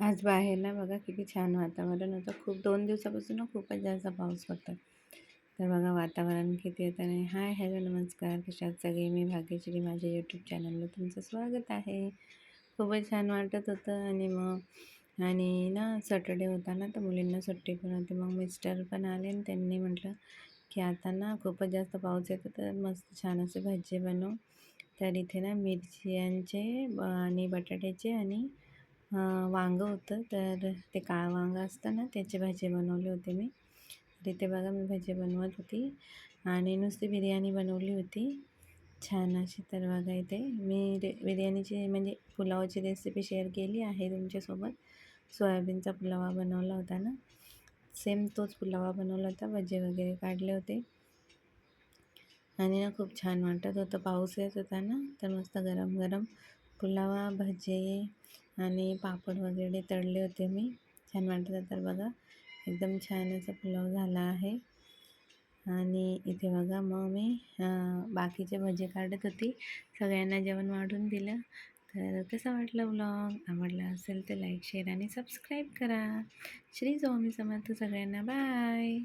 आज बाहेर ना बघा किती छान वातावरण होतं. खूप दोन दिवसापासून खूपच जास्त पाऊस पडतो तर बघा वातावरण किती येतं नाही हाय हॅलो नमस्कार. कशात सगळे? मी भाग्यश्री. माझ्या यूट्यूब चॅनलला तुमचं स्वागत आहे. खूपच छान वाटत होतं आणि मग आणि ना सॅटर्डे होता ना तर मुलींना सुट्टी पण होती. मग मिस्टर पण आले आणि त्यांनी म्हटलं की आता ना खूपच जास्त पाऊस येतो तर मस्त छान असे भजी बनव. तर इथे ना मिरच्यांचे आणि बटाट्याचे आणि वांगं होतं. तर ते काळं वांगं असतं ना त्याची भाजी बनवली होती मी. तिथे बघा मी भजी बनवत होती. आणि नुसती बिर्याणी बनवली होती. छान अशी तर बघा इथे. मी रे बिर्याणीची म्हणजे पुलावाची रेसिपी शेअर केली आहे तुमच्यासोबत. सोयाबीनचा पुलावा बनवला होता ना? सेम तोच पुलावा बनवला होता. भजे वगैरे काढले होते. आणि ना खूप छान वाटत होतं. पाऊस येत होता ना? तर मस्त गरम गरम पुलावा भजे आणि पापड वगैरे तळले होते मी. छान वाटत तर बघा एकदम छान असा पुलाव झाला आहे. आणि इथे बघा मग मी बाकीचे भजे काढत होती. सगळ्यांना जेवण वाढून दिलं. तर कसं वाटलं ब्लॉग आवडला असेल तर लाईक शेअर आणि सबस्क्राईब करा. श्री स्वामी समर्थ सगळ्यांना. बाय